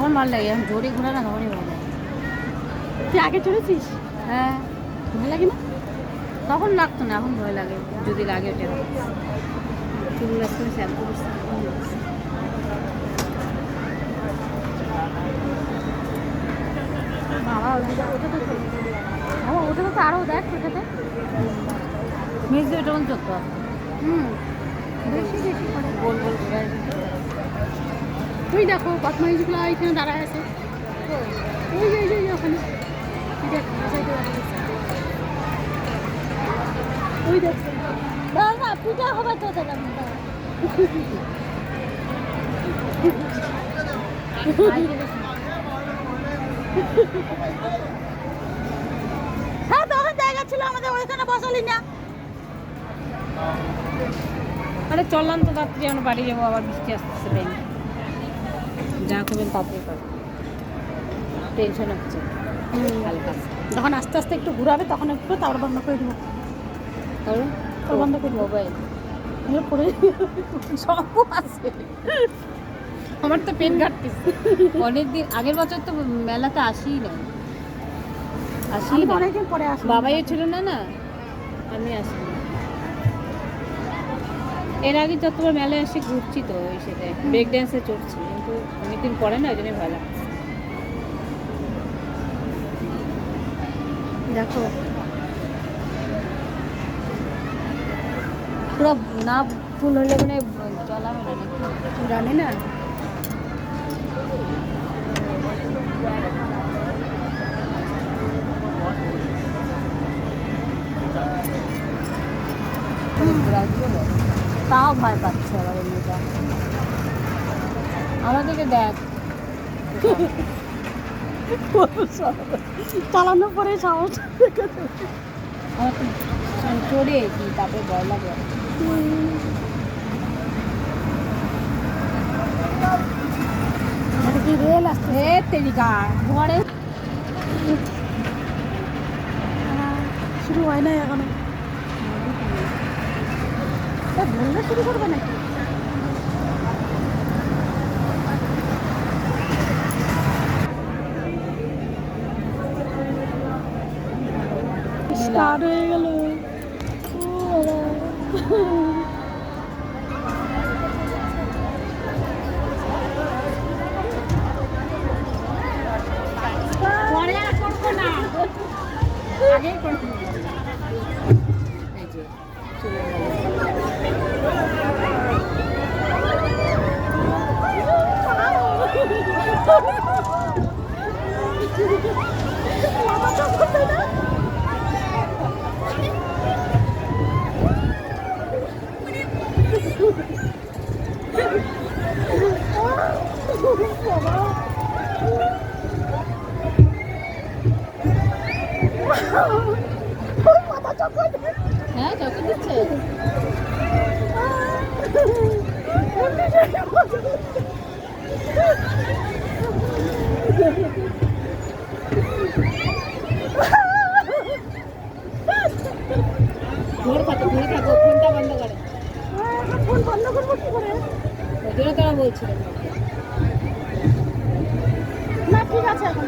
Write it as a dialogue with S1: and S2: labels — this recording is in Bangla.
S1: তখন ভালো লাগে এখন জোরে ঘোরা না তখনই ভালো লাগে।
S2: তুই আগে চড়েছিস?
S1: হ্যাঁ
S2: ভয় লাগে না?
S1: তখন লাগতো না এখন ভয় লাগে যদি লাগে ওটা চুল আসতে শ্যাম্পু
S2: বাবা ওটা ওটা তো ওটা আরও দেখ ওটাতে।
S1: মেজে ওটা কোন চোখ
S2: হুম বেশি বেশি
S1: গোল গোল ঘোরায়
S2: তুই দেখো বদমাইশগুলো এখানে দাঁড়ায় আছে। ওই যে ওই যে, ওই ওখানে। তুই দেখ ওই দেখ। না পূজা হবে তো দাদা হ্যাঁ তখন জায়গা ছিল আমাদের ওইখানে বসালি না।
S1: আরে চললাম তো রাত্রি আমরা বাড়ি যাব আবার বৃষ্টি আসতেছে ব্যাংক যা করবেন তাড়াতাড়ি করো টেনশন হচ্ছে
S2: যখন আস্তে আস্তে একটু ঘুরাবে তখন একটু তারপর বন্ধ করে দেবো। বন্ধ করে
S1: মোবাইল।
S2: এগুলো পড়ে সব আছে।
S1: আমার তো পেন অনেকদিন আগের বছর তো মেলাতে আসিই না আসি
S2: অনেকদিন পরে
S1: বাবাইও ছিল না না? আমি আসিনি। এর আগে যতবার মেলায় এসে ঘুরছি তো ওই সেটা ব্রেক ড্যান্সে চড়ছি। অনেকদিন পরে না ওই জন্য ভয় লাগছে।
S2: দেখো।
S1: পুরো না ফুল হলে মানে চলা হবে না
S2: জানি না।
S1: তাও ভয় পাচ্ছে আবার এমনিটা আমাদেরকে দেখ।
S2: চালানোর পরে সাহস।
S1: চড়ে কি তারপরে ভয় লাগে।
S2: কি রেল আসছে?
S1: তেরিকা ঘরে।
S2: শুরু হয় নাই এখনও। বললে শুরু করবে নাকি? স্টার্ট হয়ে
S1: আগেই চলে গেল হ্যাঁ যখন দিচ্ছে। ধরে থাকো ধরে থাকো, ফোনটা বন্ধ করে।
S2: বন্ধ করে
S1: ওই জন্য তারা
S2: ঠিক আছে এখন।